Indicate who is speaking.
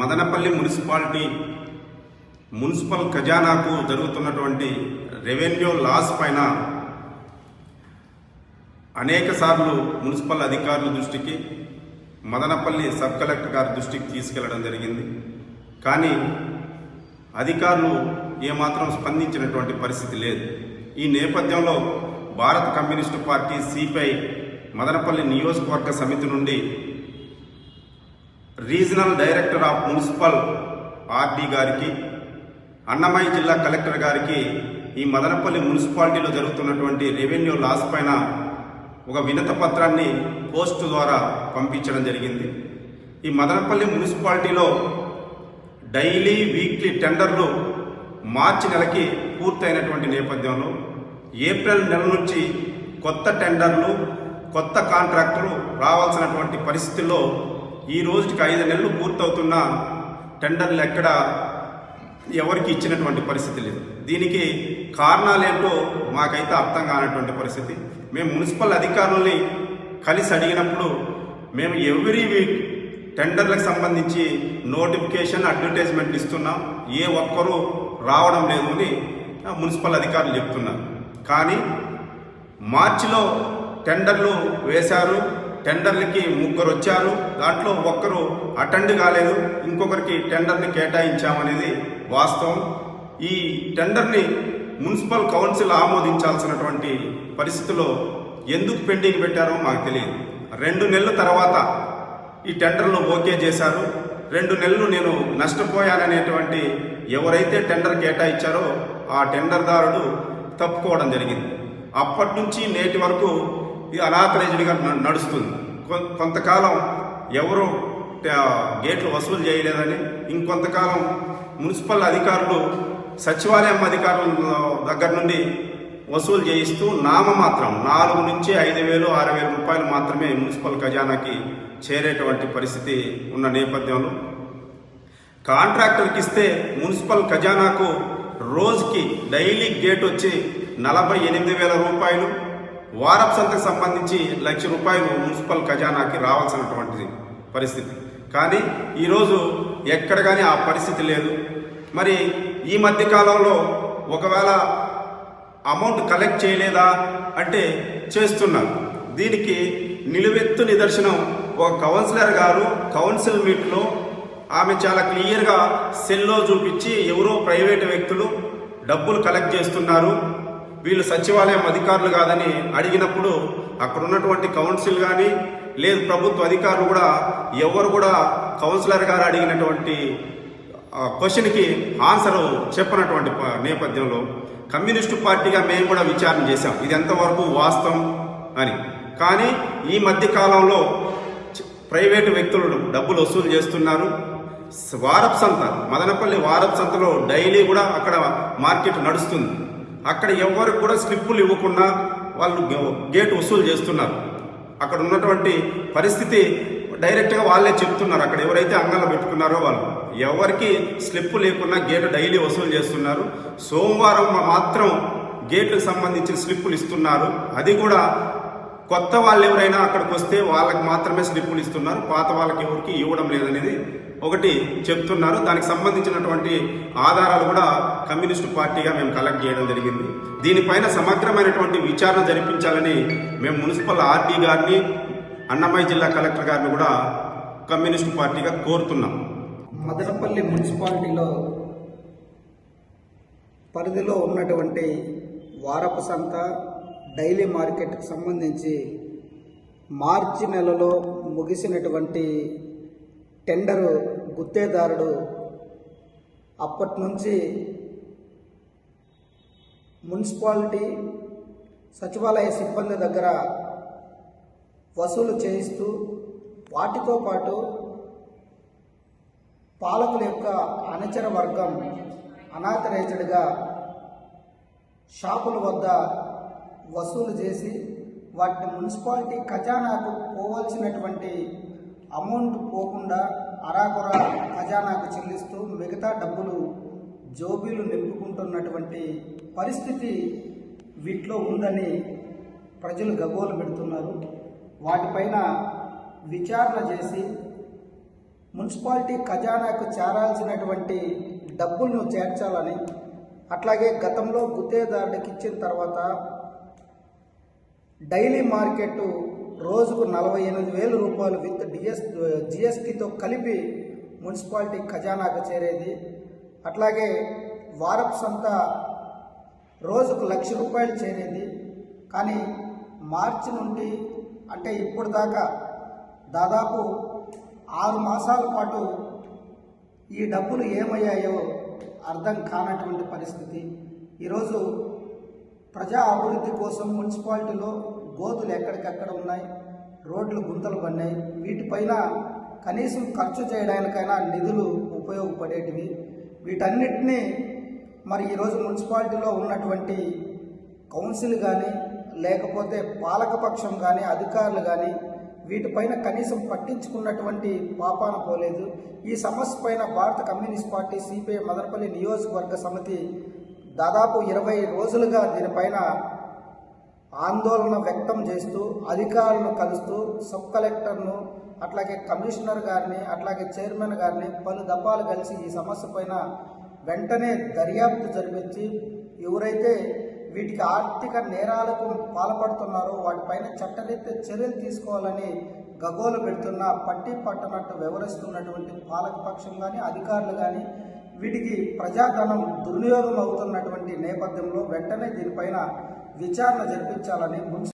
Speaker 1: Madanapalle municipality municipal ఖజానాకు జరుగుతున్నటువంటి revenue loss పైన అనేక సార్లు మున్సిపల్ అధికారుల దృష్టికి మదనపల్లి సబ్ కలెక్టర్ గారి దృష్టికి తీసుకెళ్ళడం జరిగింది. కానీ అధికారులు ఏమాత్రం స్పందించినటువంటి పరిస్థితి లేదు. ఈ నేపథ్యంలో భారత కమ్యూనిస్టు పార్టీ సిపిఐ మదనపల్లి నియోజకవర్గ సమితి నుండి regional director of municipal RD గారికి అన్నమయ్య జిల్లా కలెక్టర్ గారికి ఈ మదనపల్లి మున్సిపాలిటీలో జరుగుతున్నటువంటి రెవెన్యూ లాస్ పైన ఒక వినత పత్రాన్ని పోస్ట్ ద్వారా పంపించడం జరిగింది. ఈ మదనపల్లి మున్సిపాలిటీలో డైలీ వీక్లీ టెండర్లు మార్చి నెలకి పూర్తయినటువంటి నేపథ్యంలో ఏప్రిల్ నెల నుంచి కొత్త టెండర్లు కొత్త కాంట్రాక్టులు రావాల్సినటువంటి పరిస్థితుల్లో ఈ రోజుకి ఐదు నెలలు పూర్తవుతున్న టెండర్లు ఎక్కడ ఎవరికి ఇచ్చినటువంటి పరిస్థితి లేదు. దీనికి కారణాలేంటో మాకైతే అర్థం కానటువంటి పరిస్థితి. మేము మున్సిపల్ అధికారులని కలిసి అడిగినప్పుడు మేము ఎవ్రీ వీక్ టెండర్లకు సంబంధించి నోటిఫికేషన్ అడ్వర్టైజ్మెంట్ ఇస్తున్నాం. ఏ ఒక్కరూ రావడం లేదు అని మున్సిపల్ అధికారులు చెప్తున్నారు. కానీ మార్చిలో టెండర్లు వేశారు. టెండర్లకి ముగ్గురు వచ్చారు దాంట్లో ఒక్కరు అటెండ్ కాలేదు. ఇంకొకరికి టెండర్ని కేటాయించామనేది వాస్తవం. ఈ టెండర్ని మున్సిపల్ కౌన్సిల్ ఆమోదించాల్సినటువంటి పరిస్థితిలో ఎందుకు పెండింగ్ పెట్టారో మాకు తెలియదు. రెండు నెలల తర్వాత ఈ టెండర్ను ఓకే చేశారు. రెండు నెలలు నేను నష్టపోయాననేటువంటి ఎవరైతే టెండర్ కేటాయించారో ఆ టెండర్దారుడు తప్పుకోవడం జరిగింది. అప్పటి నుంచి నేటి వరకు ఇది అనాథరైజ్డ్గా నడుస్తుంది. కొంతకాలం ఎవరు గేట్లు వసూలు చేయలేదని ఇంకొంతకాలం మున్సిపల్ అధికారులు సచివాలయం అధికారుల దగ్గర నుండి వసూలు చేయిస్తూ నామమాత్రం నాలుగు నుంచి ఐదు వేలు ఆరు వేల రూపాయలు మాత్రమే మున్సిపల్ ఖజానాకి చేరేటువంటి పరిస్థితి ఉన్న నేపథ్యంలో కాంట్రాక్టర్కి ఇస్తే మున్సిపల్ ఖజానాకు రోజుకి డైలీ గేట్ వచ్చి నలభై ఎనిమిది వేల రూపాయలు వారపు సంతకు సంబంధించి లక్ష రూపాయలు మున్సిపల్ ఖజానాకి రావాల్సినటువంటిది పరిస్థితి. కానీ ఈరోజు ఎక్కడ కానీ ఆ పరిస్థితి లేదు. మరి ఈ మధ్య కాలంలో ఒకవేళ అమౌంట్ కలెక్ట్ చేయలేదా అంటే చేస్తున్నారు. దీనికి నిలువెత్తు నిదర్శనం ఒక కౌన్సిలర్ గారు కౌన్సిల్ మీట్లో ఆమె చాలా క్లియర్గా సెల్లో చూపించి ఎవరో ప్రైవేటు వ్యక్తులు డబ్బులు కలెక్ట్ చేస్తున్నారు. వీళ్ళు సచివాలయం అధికారులు కాదని అడిగినప్పుడు అక్కడ ఉన్నటువంటి కౌన్సిల్ కానీ లేదు ప్రభుత్వ అధికారులు కూడా ఎవరు కూడా కౌన్సిలర్ గారు అడిగినటువంటి క్వశ్చన్కి ఆన్సర్ చెప్పనటువంటి ప- నేపథ్యంలో కమ్యూనిస్టు పార్టీగా మేము కూడా విచారణ చేశాం. ఇది ఎంతవరకు వాస్తవం అని. కానీ ఈ మధ్య కాలంలో ప్రైవేటు వ్యక్తులు డబ్బులు వసూలు చేస్తున్నారు. వారప్ వారపు సంత మదనపల్లి వారపు సంతలో డైలీ కూడా అక్కడ మార్కెట్ నడుస్తుంది. అక్కడ ఎవరికి కూడా స్లిప్పులు ఇవ్వకుండా వాళ్ళు గేటు గేట్ వసూలు చేస్తున్నారు. అక్కడ ఉన్నటువంటి పరిస్థితి డైరెక్ట్గా వాళ్ళే చెప్తున్నారు. అక్కడ ఎవరైతే అంగళం పెట్టుకున్నారో వాళ్ళు. ఎవరికి స్లిప్ లేకుండా గేటు డైలీ వసూలు చేస్తున్నారు. సోమవారం మాత్రం గేట్లకు సంబంధించిన స్లిప్పులు ఇస్తున్నారు. అది కూడా కొత్త వాళ్ళు ఎవరైనా అక్కడికి వస్తే వాళ్ళకి మాత్రమే స్లిప్పులు ఇస్తున్నారు. పాత వాళ్ళకి ఎవరికి ఇవ్వడం లేదనేది ఒకటి చెప్తున్నారు. దానికి సంబంధించినటువంటి ఆధారాలు కూడా కమ్యూనిస్టు పార్టీగా మేము కలెక్ట్ చేయడం జరిగింది. దీనిపైన సమగ్రమైనటువంటి విచారణ జరిపించాలని మేము మున్సిపల్ ఆర్డీ గారిని అన్నమయ్య జిల్లా కలెక్టర్ గారిని కూడా కమ్యూనిస్టు పార్టీగా కోరుతున్నాం.
Speaker 2: మదనపల్లి మున్సిపాలిటీలో పరిధిలో ఉన్నటువంటి వారపు సంత డైలీ మార్కెట్కి సంబంధించి మార్చి నెలలో ముగిసినటువంటి టెండరు గుత్తేదారుడు అప్పటి నుంచి మున్సిపాలిటీ సచివాలయ సిబ్బంది దగ్గర వసూలు చేయిస్తూ వాటితో పాటు పాలకుల యొక్క అనుచర వర్గం అనాథరేచడిగా షాపుల వద్ద వసూలు చేసి వాటిని మున్సిపాలిటీ ఖజానాకు పోవాల్సినటువంటి అమౌంట్ పోకుండా అరాకొర ఖజానాకు చెల్లిస్తూ మిగతా డబ్బులు జోబీలు నింపుకుంటున్నటువంటి పరిస్థితి వీటిలో ఉందని ప్రజలు గగోలు పెడుతున్నారు. వాటిపైన విచారణ చేసి మున్సిపాలిటీ ఖజానాకు చేరాల్సినటువంటి డబ్బులను చేర్చాలని అట్లాగే గతంలో గుత్తేదారుడికి ఇచ్చిన తర్వాత డైలీ మార్కెట్ రోజుకు నలభై ఎనిమిది వేల రూపాయలు విత్ డిఎస్ జిఎస్టీతో కలిపి మున్సిపాలిటీ ఖజానాకు చేరేది. అట్లాగే వారపు సంత రోజుకు లక్ష రూపాయలు చేరేది. కానీ మార్చి నుండి అంటే ఇప్పుడు దాకా దాదాపు ఆరు మాసాల పాటు ఈ డబ్బులు ఏమయ్యాయో అర్థం కానటువంటి పరిస్థితి. ఈరోజు ప్రజా అభివృద్ధి కోసం మున్సిపాలిటీలో గోతులు ఎక్కడికెక్కడ ఉన్నాయి? రోడ్లు గుంతలు పడినాయి. వీటిపైన కనీసం ఖర్చు చేయడానికైనా నిధులు ఉపయోగపడేటివి. వీటన్నిటినీ మరి ఈరోజు మున్సిపాలిటీలో ఉన్నటువంటి కౌన్సిల్ కానీ లేకపోతే పాలకపక్షం కానీ అధికారులు కానీ వీటిపైన కనీసం పట్టించుకున్నటువంటి పాపాన పోలేదు. ఈ సమస్య పైన భారత కమ్యూనిస్ట్ పార్టీ సిపిఐ మదనపల్లి నియోజకవర్గ సమితి దాదాపు ఇరవై రోజులుగా దీనిపైన ఆందోళన వ్యక్తం చేస్తూ అధికారులను కలుస్తూ సబ్ కలెక్టర్ను అట్లాగే కమిషనర్ గారిని అట్లాగే చైర్మన్ గారిని పలు దఫాలు కలిసి ఈ సమస్య పైన వెంటనే దర్యాప్తు జరిపించి ఎవరైతే వీటికి ఆర్థిక నేరాలకు పాల్పడుతున్నారో వాటిపైన చట్టరీత్యా చర్యలు తీసుకోవాలని గగోలు పెడుతున్న పట్టి పట్టనట్టు వివరిస్తున్నటువంటి పాలకపక్షం కానీ అధికారులు కానీ వీటికి ప్రజాధనం దుర్వినియోగం అవుతున్నటువంటి నేపథ్యంలో వెంటనే దీనిపైన విచారణ జరిపించాలని